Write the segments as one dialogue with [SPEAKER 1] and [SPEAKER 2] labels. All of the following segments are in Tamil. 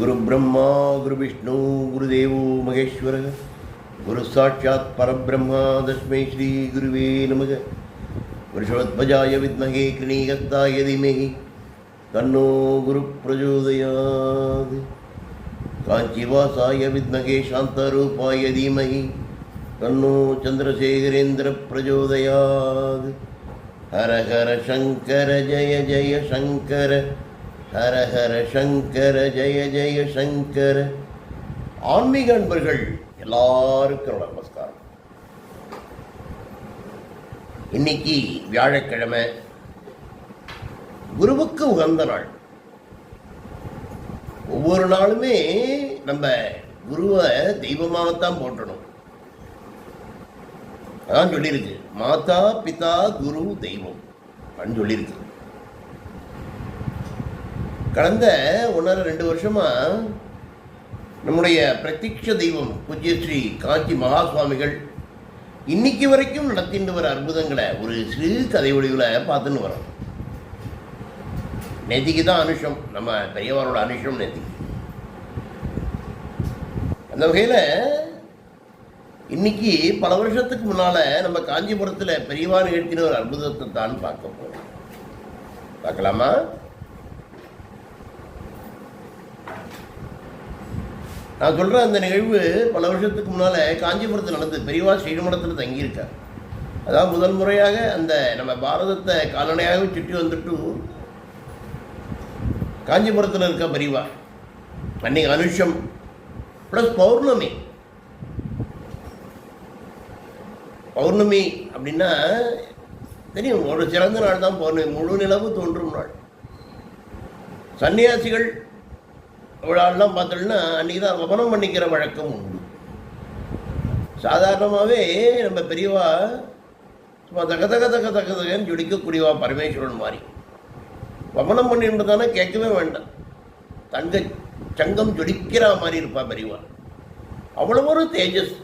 [SPEAKER 1] குரு பிரம்மா குரு விஷ்ணு குரு தேவோ மகேஸ்வர. குரு சாட்சாத் பரபிரம்மா தஸ்மை ஸ்ரீ குருவே நமக. வருஷவத்வஜாய வித்மகே கிருணீகத்தாய தீமகி. தன்னோ குரு பிரச்சோதயாது காஞ்சிவாசாய வித்மகே சாந்தரூபாய தீமகி. தன்னோ சந்திரசேகரேந்திர பிரச்சோதயாது ஹர ஹர சங்கர ஜய ஜய சங்கர. ஹர ஹர சங்கர ஜெய ஜெய சங்கர. ஆன்மீக அன்பர்கள் எல்லாருக்கும் நமஸ்காரம். இன்னைக்கு வியாழக்கிழமை குருவுக்கு உகந்த நாள். ஒவ்வொரு நாளுமே நம்ம குருவை தெய்வமாகத்தான் போற்றணும். அதான் சொல்லியிருக்கு மாதா பிதா குரு தெய்வம். அப்படின்னு சொல்லியிருக்கு. கடந்த ஒன்றரை ரெண்டு வருஷமாக நம்முடைய பிரத்யக்ஷ தெய்வம் பூஜ்யஸ்ரீ காஞ்சி மகா சுவாமிகள் இன்னைக்கு வரைக்கும் நடத்திட்டு வர அற்புதங்களை ஒரு சிறு கதை வடிவில் பார்த்துன்னு வரோம். நேத்திக்கு தான் அனுஷம். நம்ம பெரியவரோட அனுஷம் நேத்திக்கு அந்த வகையில் இன்னைக்கு பல வருஷத்துக்கு முன்னால் நம்ம காஞ்சிபுரத்தில் பெரியவா நிகழ்த்தின ஒரு அற்புதத்தை தான் பார்க்க போகிறோம் பார்க்கலாமா? நான் சொல்கிற அந்த நிகழ்வு பல வருஷத்துக்கு முன்னால் காஞ்சிபுரத்தில் நடந்தது பெரியவா ஸ்ரீமடத்தில் தங்கியிருக்கார். அதாவது முதல் முறையாக அந்த நம்ம பாரதத்தை கால்நடையாகவே சுற்றி வந்துட்டு காஞ்சிபுரத்தில் இருக்க பெரியவா அன்னைக்கு அனுஷம் ப்ளஸ் பௌர்ணமி. பௌர்ணமி அப்படின்னா தெரியும் ஒரு சிறந்த நாள் தான் பௌர்ணமி முழு நிலவு தோன்றும் நாள். சன்னியாசிகள் விழாலாம் பார்த்தோம்னா அன்றைக்கி தான் வபனம் பண்ணிக்கிற வழக்கம் உண்டு. சாதாரணமாகவே நம்ம பெரியவா சும்மா தக தக தக தக தகன்னு பரமேஸ்வரன் மாதிரி. வமனம் பண்ணின்றதானே கேட்கவே வேண்டாம். தங்க சங்கம் ஜொலிக்கிற மாதிரி இருப்பா பெரியவா. அவ்வளோ ஒரு தேஜஸ்.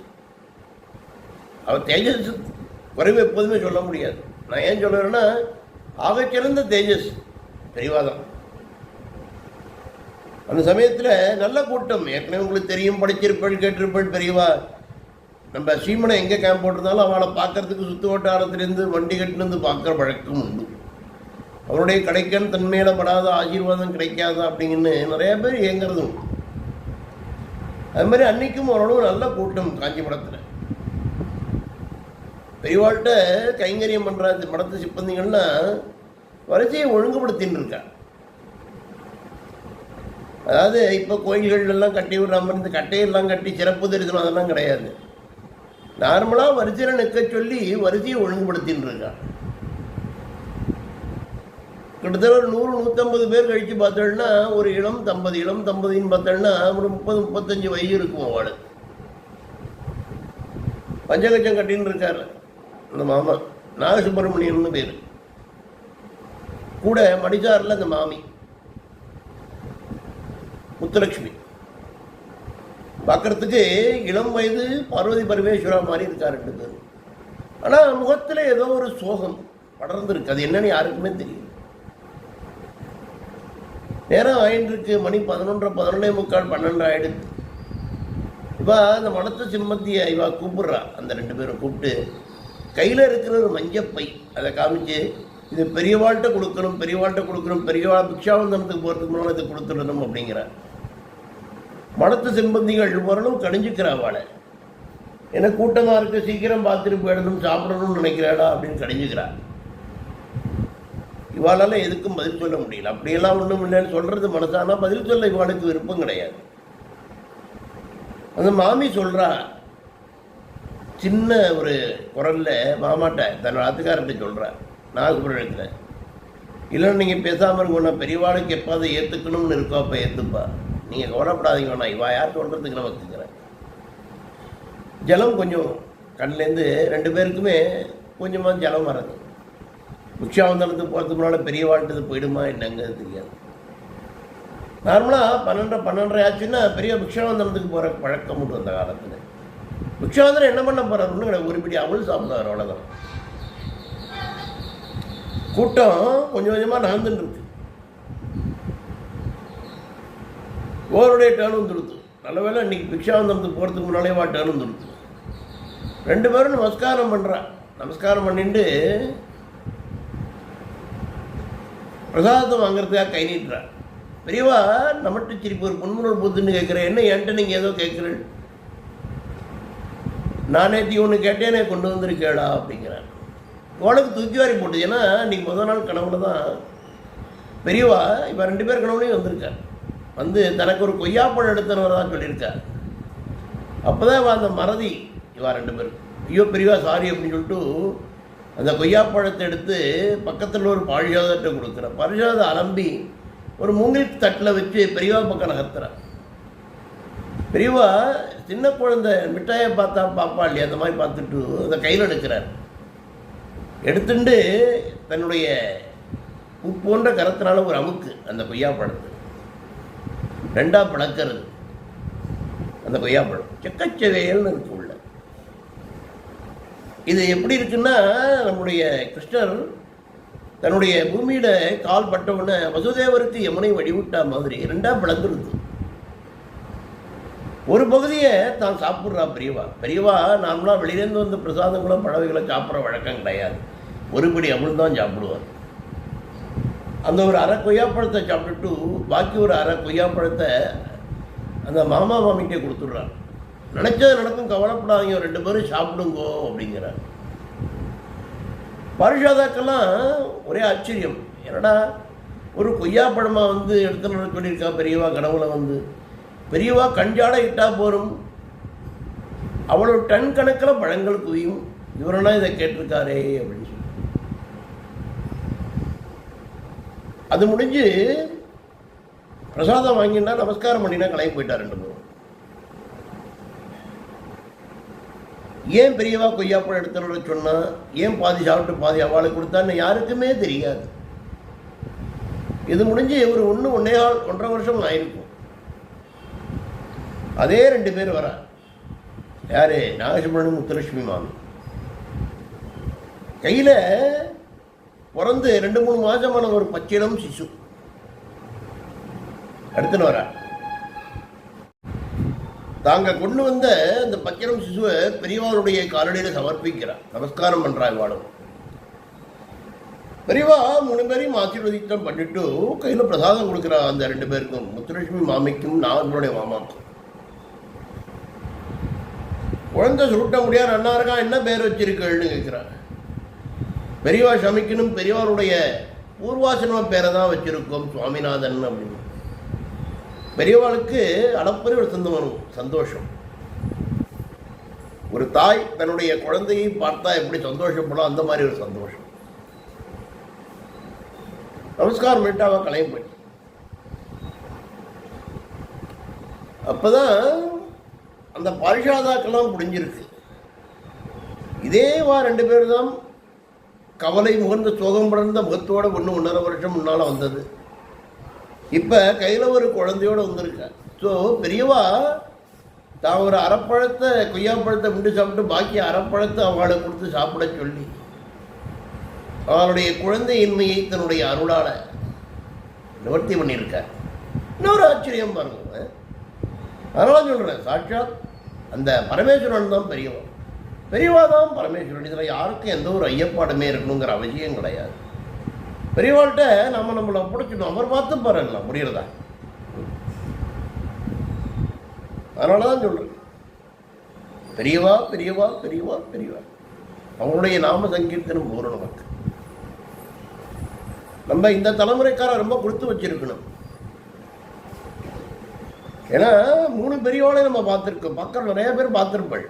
[SPEAKER 1] அவள் தேஜஸ் குறைவு எப்போதுமே சொல்ல முடியாது. நான் ஏன் சொல்லுறேன்னா ஆகச்சிறந்த தேஜஸ் பெரியவா தான். அந்த சமயத்தில் நல்ல கூட்டம். ஏற்கனவே உங்களுக்கு தெரியும் படிச்சிருப்பள் கேட்டிருப்பள் பெரியவா. நம்ம ஸ்ரீமனை எங்கே கேம்ப் போட்டிருந்தாலும் அவளை பார்க்கறதுக்கு சுற்று வட்டாரத்திலேருந்து வண்டி கட்டிலேருந்து பார்க்குற வழக்கம் உண்டு. அவருடைய கிடைக்கன் தன்மையில படாத ஆசீர்வாதம் கிடைக்காதா அப்படிங்கன்னு நிறைய பேர் இயங்குறது உண்டு. அது மாதிரி அன்னைக்கும் ஓரளவு நல்ல கூட்டம் காஞ்சிபுரத்தில் பெரியவாள்கிட்ட கைங்கரியம் பண்ணுற மடத்து சிப்பந்திகள்லாம் வரிசையை ஒழுங்குபடுத்தின்னு இருக்கா அதாவது இப்போ கோயில்கள் எல்லாம் கட்டி விடாமல் இந்த கட்டையெல்லாம் கட்டி சிறப்பு தரிசனம் அதெல்லாம் கிடையாது. நார்மலாக வரிசையில் நிற்க சொல்லி வரிசையை ஒழுங்குபடுத்தின்னு இருக்கான் கிட்டத்தட்ட ஒரு நூறு நூற்றம்பது பேர் கழித்து பார்த்தோம்னா ஒரு இளம் தம்பதி இளம் தம்பதின்னு பார்த்தோம்னா ஒரு முப்பது முப்பத்தஞ்சு வயசு இருக்கும் அவள் பஞ்சகச்சம் கட்டின்னு இருக்கார் அந்த மாமா நாகசுப்பிரமணியன் பேர். கூட மடிசாரில் அந்த மாமி. முத்துலட்சுமி பார்க்கறதுக்கு இளம் வயது பார்வதி பரமேஸ்வரா மாதிரி இருக்கார் ரெண்டு பேரும். ஆனால் முகத்தில் ஏதோ ஒரு சோகம் படர்ந்துருக்கு. அது என்னன்னு யாருக்குமே தெரியும் நேரம் ஆயிட்டு மணி பதினொன்றரை பதினொன்னே முக்கால் பன்னெண்டு ஆயிடுது. இவா அந்த மடத்து சிம்மத்தியை இவா கூப்பிடுறா. அந்த ரெண்டு பேரும் கூப்பிட்டு கையில் இருக்கிற ஒரு மஞ்சப்பை அதை காமிச்சு இது பெரியவாள்கிட்ட கொடுக்கணும் பெரியவாள்கிட்ட கொடுக்கணும் பெரியவா பிக்ஷாவந்தனத்துக்கு போகிறதுக்கு முன்னால் இதை கொடுத்துடணும் அப்படிங்கிறார். மடத்து சிம்பந்திகள் ஓரளவு கணிஞ்சுக்கிறா அவளை ஏன்னா கூட்டமாக இருக்க சீக்கிரம் பார்த்துட்டு போயிடணும் சாப்பிடணும்னு நினைக்கிறாடா அப்படின்னு கணிஞ்சுக்கிறா இவாளால் எதுக்கும் பதில் சொல்ல முடியல. அப்படியெல்லாம் ஒன்றும் இல்லைன்னு சொல்கிறது மனசானா பதில் சொல்ல இவாளுக்கு விருப்பம் கிடையாது. அந்த மாமி சொல்கிறா சின்ன ஒரு குரல்ல மாமாட்ட தன்னோட ஆத்துக்காரர்கிட்ட சொல்றா நாகபுரத்தில் இல்லைன்னு நீங்கள் பேசாமல் இருக்கணும் பெரியவாளுக்கு பெரியவாளுக்கு எப்பாவது ஏற்றுக்கணும்னு இருக்கோ அப்போ ஏற்றுப்பா நீங்கள் கவலைப்படாதீங்க வேணா இவா யார் சொல்கிறதுக்கு நான் ஜலம் கொஞ்சம் கண்ணிலேருந்து ரெண்டு பேருக்குமே கொஞ்சமாக ஜலம் வர்றது. பிக்ஷாவந்தனத்துக்கு போகிறதுக்கு முன்னால் பெரிய வாழ்ந்தது போயிடுமா என்னங்கிறது தெரியாது. நார்மலாக பன்னெண்டரை பன்னெண்டரை ஆச்சுன்னா பெரிய பிக்ஷாவந்தனத்துக்கு போகிற பழக்கம் உண்டு அந்த காலத்தில். பிக்ஷாவந்தனம் என்ன பண்ண போகிறார் கிடையாது ஒரு பிடி அவள் சாப்பிடுவார் அவ்வளோதான் கூட்டம் கொஞ்சம் கொஞ்சமாக நகர்ந்துட்டு இருக்கு. ஓவருடைய டேர்ன் வந்துடுது நல்ல வேலை இன்றைக்கி பிக்ஷாவந்தனத்துக்கு போகிறதுக்கு முன்னாலே வா டேர்ன் வந்துடுது ரெண்டு பேரும் நமஸ்காரம் பண்ணுறா நமஸ்காரம் பண்ணிட்டு பிரசாதத்தை வாங்குறதுக்காக கை நீட்டுறான் பெரியவா நம்மட்டு சிரிப்பு ஒரு பொன்முனல் புத்துன்னு கேட்குறேன் என்ன என்கிட்ட நீங்கள் ஏதோ கேட்குறேன் நான் நேற்று ஒன்று கேட்டேனே கொண்டு வந்திருக்கேடா அப்படிங்கிறேன் உனக்கு தூக்கி வாரி போட்டு ஏன்னா இன்றைக்கி முதல் நாள் கனவுல தான் பெரியவா இப்போ ரெண்டு பேர் கனவுலையும் வந்திருக்கார். வந்து தனக்கு ஒரு கொய்யாப்பழம் எடுத்தனவர் தான் சொல்லியிருக்கார். அப்போ தான் அந்த மறதி இவா ரெண்டு பேரும். ஐயோ பெரியவா சாரி அப்படின்னு சொல்லிட்டு அந்த கொய்யாப்பழத்தை எடுத்து பக்கத்தில் ஒரு பாரிஜாதத்தை கொடுக்குற பாரிஜாத அலம்பி ஒரு மூங்கில் தட்டில் வச்சு பெரியவா பக்கம் நகர்த்துறான் பெரியவா சின்ன குழந்தை மிட்டாயை பார்த்தா பாப்பா இல்லையா? அந்த மாதிரி பார்த்துட்டு அதை கையில் எடுக்கிறார். எடுத்துட்டு தன்னுடைய உப்பு போன்ற கரத்தினால ஒரு அமுக்கு அந்த கொய்யாப்பழத்தை. ரெண்டாக பிளக்கிறது அந்த கொய்யாப்பழம் செக்கச்செவையல்னு இருக்கு உள்ள. இது எப்படி இருக்குன்னா நம்முடைய கிருஷ்ணர் தன்னுடைய பூமியில கால் பட்டவுடனே வசுதேவருக்கு யமுனை வழிவிட்டா மாதிரி ரெண்டாக பிளந்துருது ஒரு பகுதியை தான் சாப்பிட்றா பெரியவா. பெரியவா நார்மலாக வெளியிலேருந்து வந்த பிரசாதங்களும் பழவைகளை சாப்பிட்ற வழக்கம் கிடையாது. ஒருபடி பிடி தான் சாப்பிடுவார். அந்த ஒரு அரை கொய்யாப்பழத்தை சாப்பிட்டுட்டு பாக்கி ஒரு அரை கொய்யாப்பழத்தை அந்த மாமா மாமிகிட்டே கொடுத்துட்றார். நினச்சது நடக்கும் கவலைப்படாதீங்க ரெண்டு பேரும் சாப்பிடுங்கோ அப்படிங்கிறார். பரிஷாதாக்கெல்லாம் ஒரே ஆச்சரியம். என்னடா ஒரு கொய்யாப்பழமா வந்து எடுத்துன்னு சொல்லியிருக்கா பெரியவா கனவுல வந்து. பெரியவா கஞ்சாட இட்டா போரும். அவ்வளோ டன் கணக்கில் பழங்கள் குவியும் இவரெல்லாம் இதை கேட்டிருக்காரே அப்படின்னு சொல்லி. அது முடிஞ்சு பிரசாதம் வாங்கினா நமஸ்காரம் பண்ணினா கிளம்பி போயிட்டார் ரெண்டு மூணு ஏன் பெரியவா கொய்யாப்பழம் எடுத்துட சொன்னா ஏன் பாதி சாப்பிட்டு பாதி அவளுக்கு கொடுத்தான்னு யாருக்குமே தெரியாது. இது முடிஞ்சு ஒரு ஒன்று ஒன்றே கால் ஒன்றரை வருஷம் ஆயிருக்கும். அதே ரெண்டு பேர் வரா. யாரு? நாகசுப்ரமணியம் முத்துலட்சுமி மாமி. கையில் பிறந்து ரெண்டு மூணு மாதமான ஒரு பச்சிடம் சிசு. அடுத்துன்னு வர. தாங்க கொண்டு வந்த அந்த பச்சிடம் சிசுவை பெரியவாளுடைய காலடியில் சமர்ப்பிக்கிறார். நமஸ்காரம் பண்றா இவாளும் பெரியவா மூணு பேரையும் ஆசீர்வதித்தம் பண்ணிட்டு கையில் பிரசாதம் கொடுக்குறா அந்த ரெண்டு பேருக்கும் முத்துலட்சுமி மாமிக்கும் நாகனுடைய மாமாக்கும் குழந்தை சுருட்ட முடியாது அண்ணா இருக்கா என்ன பேர் வச்சிருக்கேன்னு கேட்குறாங்க பெரியவா சமைக்கணும் பெரியவாருடைய பூர்வாசிரம பேரை தான் வச்சிருக்கோம் சுவாமிநாதன் அப்படின்னு. பெரியவாளுக்கு அளப்பரிய ஒரு சந்தோஷம் சந்தோஷம். ஒரு தாய் தன்னுடைய குழந்தையை பார்த்தா எப்படி சந்தோஷப்படும் அந்த மாதிரி ஒரு சந்தோஷம். நமஸ்காரம் பண்ணிட்டு அவன் கலையும் போய் அப்போதான் அந்த பரிஷாதாக்கெல்லாம் முடிஞ்சிருக்கு இதே வா ரெண்டு பேர் தான் கவலை முகர்ந்த சோகம் படர்ந்த முகத்தோட ஒன்று ஒன்றரை வருஷம் முன்னால் வந்தது. இப்போ கையில் ஒரு குழந்தையோட வந்திருக்கேன். ஸோ பெரியவா தான் ஒரு அரைப்பழத்தை கொய்யாப்பழத்தை முண்டு சாப்பிட்டு பாக்கி அரைப்பழத்தை அவளை கொடுத்து சாப்பிட சொல்லி அவளுடைய குழந்தையின்மையை தன்னுடைய அருளால் நிவர்த்தி பண்ணியிருக்கார். இன்னொரு ஆச்சரியம் பாருங்க. அதனால சொல்கிறேன் சாட்சாத் அந்த பரமேஸ்வரன் தான் பெரியவன். பெரியவா தான் பரமேஸ்வரன். இதில் யாருக்கும் எந்த ஒரு ஐயப்பாடுமே இருக்கணுங்கிற அவசியம் கிடையாது. பெரியவாள்கிட்ட நம்ம நம்மளை பிடிச்சிடணும் அவர் பார்த்து பாருங்களா முடியறதா அதனால தான் சொல்கிறேன் பெரியவா பெரியவா பெரியவா பெரியவா. அவங்களுடைய நாம சங்கீர்த்தனம் போகிறோம் நமக்கு. நம்ம இந்த தலைமுறைக்கார ரொம்ப கொடுத்து வச்சிருக்கணும். ஏன்னா மூணு பெரியவாளை நம்ம பார்த்துருக்கோம். பார்க்குற நிறைய பேர் பார்த்துருப்பாள்.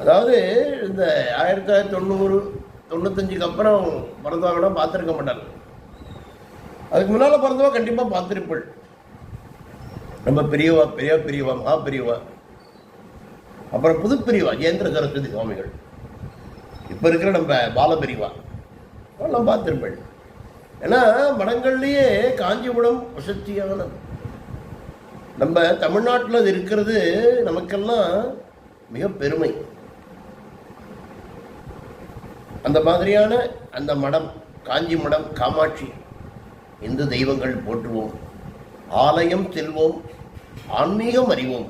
[SPEAKER 1] அதாவது இந்த ஆயிரத்தி தொள்ளாயிரத்தி தொண்ணூறு தொண்ணூத்தஞ்சுக்கு அப்புறம் பிறந்தவங்க பார்த்துருக்க மாட்டாங்க அதுக்கு முன்னால் பிறந்தவா கண்டிப்பாக பார்த்துருப்பள். நம்ம பெரியவா பெரிய பெரியவா மகா பெரியவா. அப்புறம் புது பெரியவா ஜெயந்திர சரஸ்வதி சுவாமிகள். இப்போ இருக்கிற நம்ம பாலபிரிவா. எல்லாம் ஏன்னா மடங்கள்லேயே காஞ்சிபுரம் வசதியானது நம்ம தமிழ்நாட்டில் அது இருக்கிறது நமக்கெல்லாம் மிக பெருமை. அந்த மாதிரியான அந்த மடம் காஞ்சி மடம் காமாட்சி இந்து தெய்வங்கள் போற்றுவோம். ஆலயம் செல்வோம். ஆன்மீகம் அறிவோம்.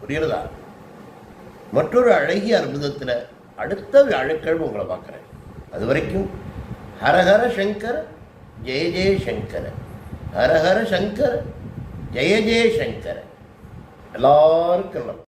[SPEAKER 1] புரியுறதா மற்றொரு அழகிய அற்புதத்தில் அடுத்த வியாழக்கிழமை உங்களை பார்க்குறேன். அது வரைக்கும் ஹரஹர சங்கர் ஜெய ஜெய சங்கர். ஹரஹர சங்கர் ஜெய ஜெய சங்கர். எல்லாருக்கும்